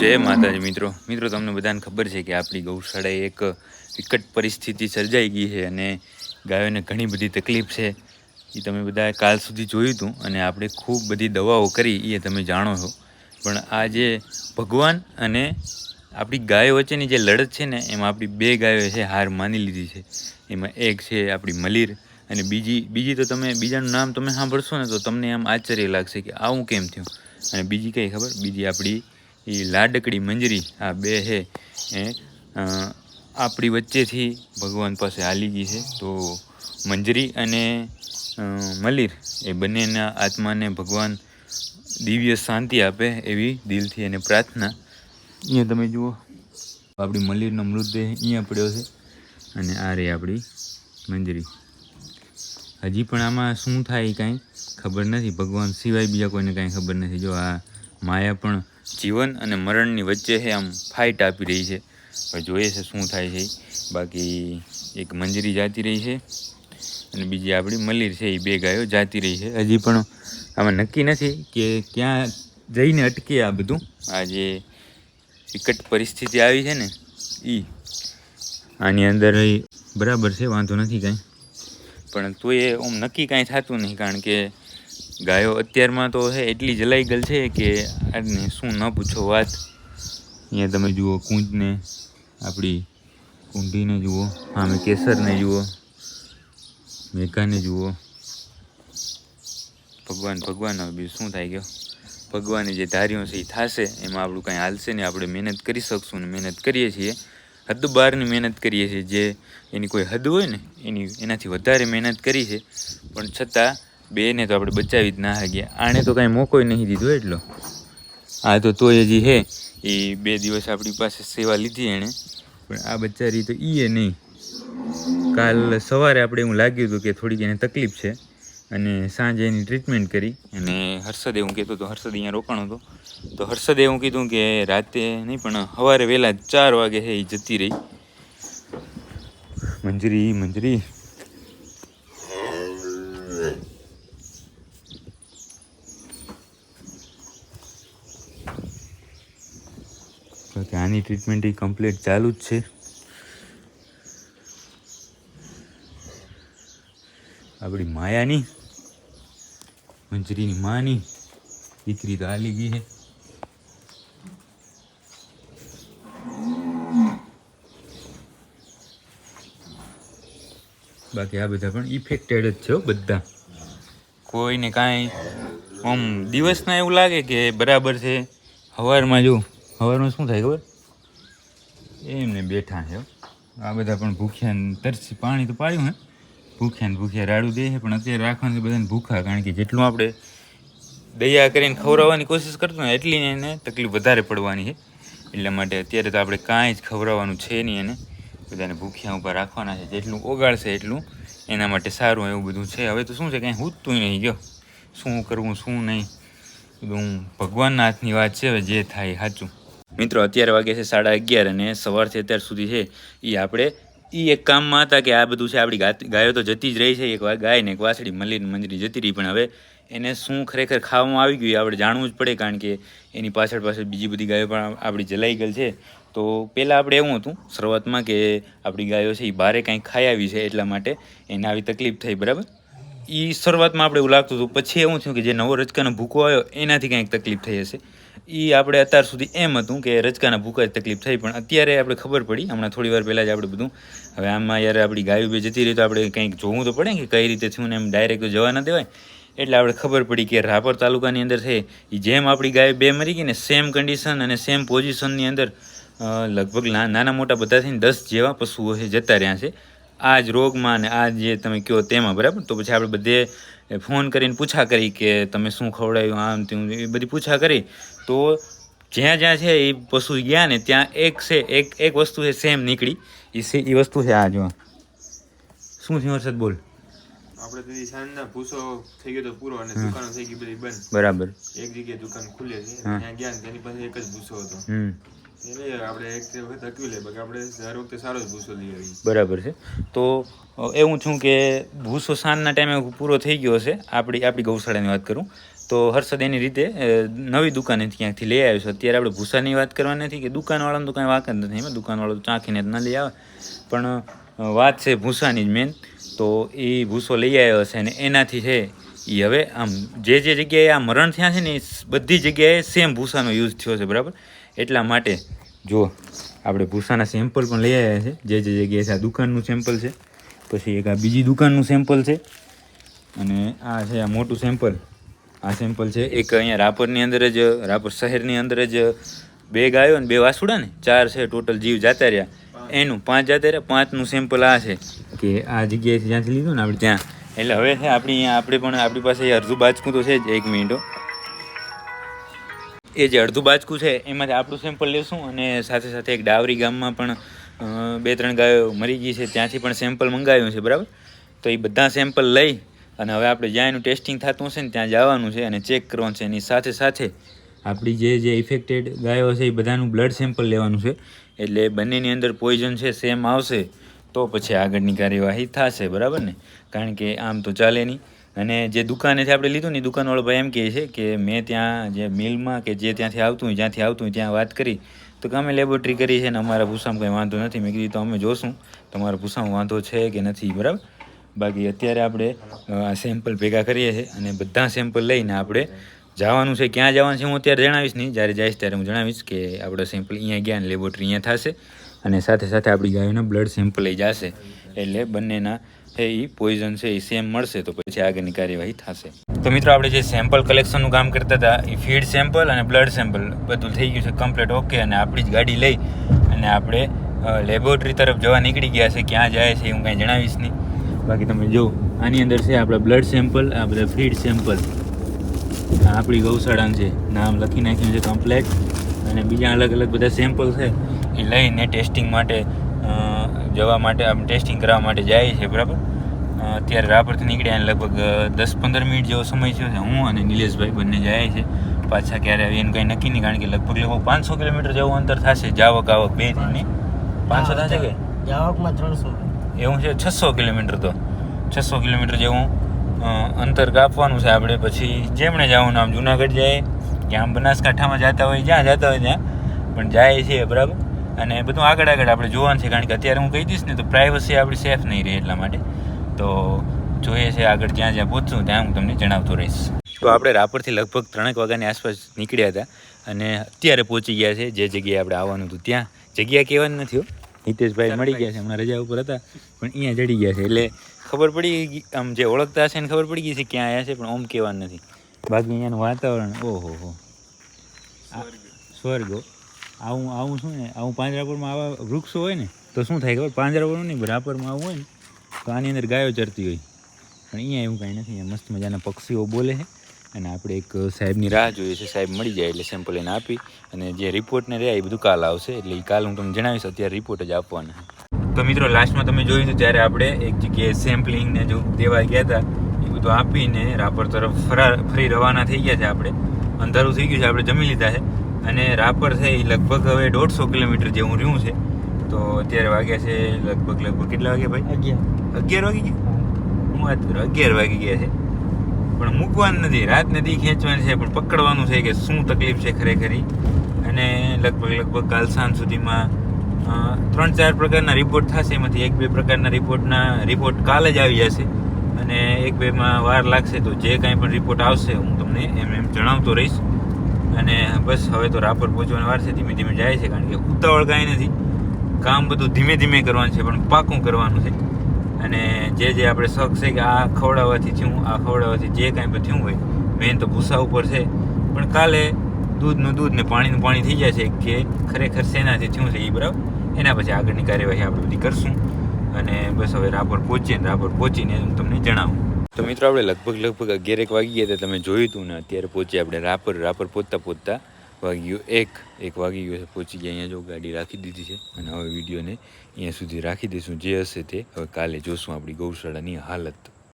જય માતાજી, મિત્રો. મિત્રો, તમને બધાને ખબર છે કે આપણી ગૌશાળાએ એક વિકટ પરિસ્થિતિ સર્જાઈ ગઈ છે અને ગાયોને ઘણી બધી તકલીફ છે. એ તમે બધા કાલ સુધી જોયું હતું અને આપણે ખૂબ બધી દવાઓ કરી એ તમે જાણો છો. પણ આ જે ભગવાન અને આપણી ગાયો વચ્ચેની જે લડત છે ને, એમાં આપણી બે ગાયો છે, હાર માની લીધી છે. એમાં એક છે આપણી મલીર અને બીજી બીજી તો તમે, બીજાનું નામ તમે સાંભળશો ને, તો તમને આમ આશ્ચર્ય લાગશે કે આવું કેમ થયું? અને બીજી કઈ ખબર? બીજી આપણી એ લાડકડી મંજરી આ બે છે એ આપણી વચ્ચેથી ભગવાન પાસે હાલી ગઈ છે. તો મંજરી અને મલિર એ બંનેના આત્માને ભગવાન દિવ્ય શાંતિ આપે એવી દિલથી એને પ્રાર્થના. અહીંયા તમે જુઓ, આપણી મલિરનો મૃતદેહ અહીંયા પડ્યો છે અને આ રહી આપણી મંજરી. હજી પણ આમાં શું થાય કાંઈ ખબર નથી. ભગવાન સિવાય બીજા કોઈને કાંઈ ખબર નથી. જો આ માયા પણ જીવન અને મરણની વચ્ચે છે આમ ફાઇટ આપી રહી છે. હવે જોઈએ છે શું થાય છે. બાકી એક મંજરી જાતી રહી છે અને બીજી આપણી મલીર છે, એ બે ગાયો જાતી રહી છે. હજી પણ આમાં નક્કી નથી કે ક્યાં જઈને અટકે આ બધું. આ જે વિકટ પરિસ્થિતિ આવી છે ને એ આની અંદર બરાબર છે, વાંધો નથી કાંઈ. પણ તોય ઓમ નક્કી કાંઈ થતું નહીં, કારણ કે ગાયો અત્યારમાં તો છે એટલી જલાઈ ગયેલ છે કે આને શું ન પૂછો વાત. અહીંયા તમે જુઓ કૂંજને, આપણી કુંઢીને જુઓ આમે કેસરને જુઓ, મેઘાને જુઓ. ભગવાન ભગવાન બીજું શું થાય ગયો? ભગવાને જે ધાર્યું છે એ થશે, એમાં આપણું કાંઈ હાલશે નહીં. આપણે મહેનત કરી શકશું ને મહેનત કરીએ છીએ. હદ બહારની મહેનત કરીએ છીએ. જે એની કોઈ હદ હોય ને, એની, એનાથી વધારે મહેનત કરી છે. પણ છતાં બેને તો આપણે બચાવી જ ના ગયા આણે તો કાંઈ મોકોય નહીં દીધો એટલો. આ તો તોય હજી હે, એ બે દિવસ આપણી પાસે સેવા લીધી એણે. પણ આ બચારી તો ઈએ નહીં. કાલ સવારે આપણે એવું લાગ્યું હતું કે થોડીક એને તકલીફ છે. અને સાંજે એની ટ્રીટમેન્ટ કરી. અને હર્ષદે હું કહેતો હતો, હર્ષદ અહીંયા રોકાણો હતો. તો હર્ષદે એવું કીધું કે રાતે નહીં, પણ સવારે વહેલા ચાર વાગે છે એ જતી રહી. મંજરી મંજરી. બાકી આની ટ્રીટમેન્ટ એ કમ્પ્લીટ ચાલુ જ છે. આપણી માયાની, મંજરીની માની, દીકરી તો હાલી ગઈ છે બાકી આ બધા પણ ઇફેક્ટેડ જ છે બધા. કોઈને કાંઈ આમ દિવસના એવું લાગે કે બરાબર છે. સવારમાં જો સવારમાં શું થાય ખબર? એમને બેઠા છે આ બધા પણ ભૂખ્યા તરસી પાણી તો પાડ્યું હે. ભૂખ્યા ને ભૂખ્યા રાડું દે છે, પણ અત્યારે રાખવાનું બધાને ભૂખા, કારણ કે જેટલું આપણે દયા કરીને ખવડાવવાની કોશિશ કરતું ને એટલી એને તકલીફ વધારે પડવાની છે. એટલા માટે અત્યારે તો આપણે કાંઈ જ ખવડાવવાનું છે નહીં એને. બધાને ભૂખ્યા ઉપર રાખવાના છે, જેટલું ઓગાળશે એટલું એના માટે સારું એવું બધું છે. હવે તો શું છે, કાંઈ હૂતું નહીં ગયો. શું કરવું, શું નહીં? બધું ભગવાનના હાથની વાત છે, હવે જે થાય સાચું. મિત્રો, અત્યારે વાગે છે સાડા અગિયાર અને સવારથી અત્યાર સુધી છે. એ આપણે એ એક કામમાં હતા કે આ બધું છે, આપણી ગાયો તો જતી જ રહી છે. એક ગાય ને એક વાછડી મલીને મંજરી જતી રહી, પણ હવે એને શું ખરેખર ખાવામાં આવી ગયું આપણે જાણવું જ પડે, કારણ કે એની પાછળ પાછળ બીજી બધી ગાયો પણ આપણી જલાઈ ગયેલ છે. તો પહેલાં આપણે એવું હતું, શરૂઆતમાં કે આપણી ગાયો છે એ બારે કાંઈ ખાઈ આવી છે એટલા માટે એને આવી તકલીફ થઈ, બરાબર? એ શરૂઆતમાં આપણે એવું લાગતું હતું, પછી એવું થયું કે જે નવો રચકાનો ભૂકો આવ્યો, એનાથી કંઈક તકલીફ થઈ હશે. એ આપણે અત્યાર સુધી એમ હતું કે રચકાના ભૂકા તકલીફ થઈ, પણ અત્યારે આપણે ખબર પડી, હમણાં થોડી વાર પહેલાં જ આપણે બધું, હવે આમાં યાર આપણી ગાયું બે જતી રહી, તો આપણે કંઈક જોવું તો પડે કે કઈ રીતે થયું ને એમ ડાયરેક્ટ જવા ના દેવાય. એટલે આપણે ખબર પડી કે રાપર તાલુકાની અંદર છે એ જેમ આપણી ગાય બે મરી ગઈ ને સેમ કન્ડિશન અને સેમ પોઝિશનની અંદર લગભગ નાના મોટા બધા થઈને દસ જેવા પશુઓ છે, જતા રહ્યા છે. આ જ રોગમાં અને આ જે તમે કહો તેમાં બરાબર? તો પછી આપણે બધે ફોન કરીને પૂછા કરી કે તમે શું ખવડાવ્યું આમ તેમ એ બધી પૂછા કરી. તો જ્યાં જ્યાં છે એ પશુ ગયા ને ત્યાં એક છે એક એક વસ્તુ છે સેમ નીકળી. એ છે એ વસ્તુ છે આ જો શું થયું હર્ષદ બોલ. આપણે તો સાંજના ભૂસો થઈ ગયો તો પૂરો અને દુકાનો થઈ ગઈ બધી બંધ. બરાબર. એક જગ્યાએ દુકાન ખુલે છે ત્યાં ગયા ને તેની પાસે એક જ ભૂસો હતો. બરાબર છે. તો એવું છું કે ભૂસો સાંજના ટાઈમે પૂરો થઈ ગયો હશે આપણી આપણી ગૌશાળાની વાત કરું. તો હર્ષદ એની રીતે નવી દુકાનેથી ક્યાંકથી લઈ આવ્યો છે. અત્યારે આપણે ભૂસાની વાત કરવા નથી કે દુકાનવાળાનું તો કાંઈ વાંક જ નથી એમાં. દુકાનવાળો તો ચાંખીને જ ન લઈ આવે. પણ વાત છે ભૂસાની જ મેન તો એ ભૂસો લઈ આવ્યો છે અને એનાથી છે એ હવે આમ જે જે જગ્યાએ આ મરણ થયા છે ને, એ બધી જગ્યાએ સેમ ભૂસાનો યુઝ થયો છે, બરાબર? એટલા માટે જો, આપણે ભૂસાના સેમ્પલ પણ લઈ આવ્યા છે. જે જે જગ્યાએ છે આ દુકાનનું સેમ્પલ છે. પછી એક આ બીજી દુકાનનું સેમ્પલ છે. અને આ છે આ મોટું સેમ્પલ આ સેમ્પલ છે એક અહીંયા રાપરની અંદર જ, રાપર શહેરની અંદર જ બે ગાયો ને બે વાસુડા ને. ચાર છે ટોટલ જીવ જાતા રહ્યા. એનું પાંચ જાતા રહ્યા, પાંચનું સેમ્પલ આ છે. કે આ જગ્યાએથી જ્યાંથી લીધું ને આપણે ત્યાં. એટલે હવે છે આપણી અહીંયા, આપણે પણ, આપણી પાસે અરજુ બાજકું તો છે જ એક મિનિટો એ જે અડધું બાજકું છે, એમાંથી આપણું સેમ્પલ લેશું અને સાથે સાથે એક ડાવરી ગામમાં પણ બે ત્રણ ગાયો મરી ગઈ છે, ત્યાંથી પણ સેમ્પલ મંગાવ્યું છે, બરાબર? તો એ બધા સેમ્પલ લઈ અને હવે આપણે જ્યાં એનું ટેસ્ટિંગ થતું હશે ને ત્યાં જવાનું છે અને ચેક કરવાનું છે. એની સાથે સાથે આપણી જે જે ઇફેક્ટેડ ગાયો છે એ બધાનું બ્લડ સેમ્પલ લેવાનું છે. એટલે બંનેની અંદર પોઈઝન છે સેમ આવશે, તો પછી આગળની કાર્યવાહી થશે, બરાબર ને? કારણ કે આમ તો ચાલે નહીં. અને જે દુકાનેથી આપણે લીધું ને દુકાનવાળો ભાઈ એમ કહે છે કે મેં ત્યાં જે મિલમાં કે જે ત્યાંથી આવતું હોય, જ્યાંથી આવતું હોય, ત્યાં વાત કરી. તો કે અમે લેબોરેટરી કરી છે ને અમારા ભૂસામાં કંઈ વાંધો નથી. મેં કીધું, તો અમે જોશું. તમારા ભૂસામાં વાંધો છે કે નથી? બરાબર? બાકી અત્યારે આપણે સેમ્પલ ભેગા કરીએ છીએ અને બધા સેમ્પલ લઈને આપણે જવાનું છે. ક્યાં જવાનું છે હું અત્યારે જણાવીશ નહીં. જ્યારે જઈશ ત્યારે હું જણાવીશ કે આપણો સેમ્પલ અહીંયા ગયા અને લેબોરેટરી અહીંયા થશે અને સાથે સાથે આપણી ગાયોના બ્લડ સેમ્પલ લઈ જશે. એટલે બંનેના છે એ પોઈઝન છે એ સેમ મળશે તો પછી આગળની કાર્યવાહી થશે. તો મિત્રો, આપણે જે સેમ્પલ કલેક્શનનું કામ કરતા હતા એ ફીડ સેમ્પલ અને બ્લડ સેમ્પલ બધું થઈ ગયું છે કમ્પ્લીટ ઓકે અને આપણી જ ગાડી લઈ અને આપણે લેબોરેટરી તરફ જવા નીકળી ગયા છે, ક્યાં જાય છે હું કાંઈ જણાવીશ નહીં. બાકી તમે જો આની અંદર છે આપણા બ્લડ સેમ્પલ આ બધા ફીડ સેમ્પલ આપણી ગૌશાળાનું છે, નામ લખી નાખ્યું છે કમ્પ્લેટ અને બીજા અલગ અલગ બધા સેમ્પલ છે, એ લઈને ટેસ્ટિંગ માટે જવા માટે આમ ટેસ્ટિંગ કરવા માટે જાય છે બરાબર? અત્યારે રાપરથી નીકળ્યા અને લગભગ દસ પંદર મિનિટ જેવો સમય થયો છે. હું અને નિલેશભાઈ બંને જાય છે. પાછા ક્યારે આવીએ એનું કંઈ નક્કી નહીં કારણ કે લગભગ લગભગ પાંચસો કિલોમીટર જેવું અંતર થશે જાવક આવક બે થઈને પાંચસો થશે કે? જાવકમાં ત્રણસો. એવું છે? છસો કિલોમીટર તો. છસો કિલોમીટર જેવું અંતર કાપવાનું છે આપણે. પછી જેમણે જવાનું આમ જુનાગઢ જાય કે આમ બનાસકાંઠામાં જતા હોય જ્યાં જતા હોય ત્યાં. પણ જાય છે બરાબર? અને બધું આગળ આગળ આપણે જોવાનું છે, કારણ કે અત્યારે હું કહી દઈશ ને, તો પ્રાઇવસી આપણી સેફ નહીં રહે એટલા માટે. તો જોઈએ છે આગળ જ્યાં જ્યાં પહોંચશું, ત્યાં હું તમને જણાવતો રહીશ. તો આપણે રાપરથી લગભગ ત્રણેક વાગ્યાની આસપાસ નીકળ્યા હતા અને અત્યારે પહોંચી ગયા છે, જે જગ્યાએ આપણે આવવાનું હતું ત્યાં. જગ્યા કહેવાની નથી હિતેશભાઈ મળી ગયા છે, હમણાં રજા ઉપર હતા, પણ અહીંયા ચડી ગયા છે. એટલે ખબર પડી ગઈ, આમ જે ઓળખતા હશે ને ખબર પડી ગઈ છે ક્યાં આવ્યા છે, પણ ઓમ કહેવાનું નથી. બાકી અહીંયાનું વાતાવરણ, ઓહો હો. સ્વર્ગો. આવું આવું શું ને? આવું પાંજરાપુરમાં આવા વૃક્ષો હોય ને, તો શું થાય ખબર? પાંજરાપુરનું નહીં રાપરમાં આવું હોય ને, તો આની અંદર ગાયો ચરતી હોય. પણ અહીંયા એવું કાંઈ નથી મસ્ત મજાના પક્ષીઓ બોલે છે. અને આપણે એક સાહેબની રાહ જોઈએ છે, સાહેબ મળી જાય એટલે સેમ્પલ એને આપી. અને જે રિપોર્ટને રહ્યા એ બધું કાલ આવશે, એટલે એ કાલ હું તમને જણાવીશ, અત્યારે રિપોર્ટ જ આપવાના તો મિત્રો લાસ્ટમાં તમે જોયું હતું ત્યારે આપણે એક જગ્યાએ સેમ્પલિંગને જો દેવા ગયા હતા, એ બધું આપીને રાપર તરફ ફરા ફરી રવાના થઈ ગયા છે આપણે. અંધારું થઈ ગયું છે, આપણે જમી લીધા છે. અને રાપર છે એ લગભગ હવે દોઢસો કિલોમીટર જેવું રહ્યું છે. તો અત્યારે વાગ્યા છે લગભગ લગભગ કેટલા વાગ્યા ભાઈ? અગિયાર. અગિયાર વાગી ગયા? હું. વાત કરું અગિયાર વાગી ગયા છે. પણ મૂકવાનું નથી રાત નથી ખેંચવાની છે પણ પકડવાનું છે કે શું તકલીફ છે ખરેખરી. અને લગભગ લગભગ કાલ સાંજ સુધીમાં ત્રણ ચાર પ્રકારના રિપોર્ટ થશે. એમાંથી એક બે પ્રકારના રિપોર્ટના રિપોર્ટ કાલે જ આવી જશે. અને એક બેમાં વાર લાગશે તો જે કાંઈ પણ રિપોર્ટ આવશે હું તમને એમ એમ જણાવતો રહીશ. અને બસ હવે તો રાપર પહોંચવાની વાર છે, ધીમે ધીમે જાય છે, કારણ કે ઉતાવળ કાંઈ નથી. કામ બધું ધીમે ધીમે કરવાનું છે, પણ પાકું કરવાનું છે. અને જે જે આપણે શોખ છે કે આ ખવડાવવાથી થયું, આ ખવડાવવાથી જે કાંઈ પણ થયું હોય મેન તો ભૂસા ઉપર છે. પણ કાલે દૂધનું દૂધ ને પાણીનું પાણી થઈ જાય છે કે ખરેખર શેનાથી થયું છે એ બરાબર? એના પછી આગળની કાર્યવાહી આપણે બધી કરશું. અને બસ હવે રાપર પહોંચીએ ને રાપર પહોંચીને હું તમને જણાવું. તો મિત્રો, આપણે લગભગ લગભગ અગિયાર એક વાગી ગયા તમે જોયું હતું ને, અત્યારે પહોંચી આપણે રાપર રાપર પહોંચતા પહોંચતા વાગ્યું એક એક વાગી ગયો છે. પહોંચી ગયા, અહીંયા જો ગાડી રાખી દીધી છે. અને હવે વિડીયોને અહીંયા સુધી રાખી દઈશું. જે હશે તે હવે કાલે જોશું. આપણી ગૌશાળાની હાલત.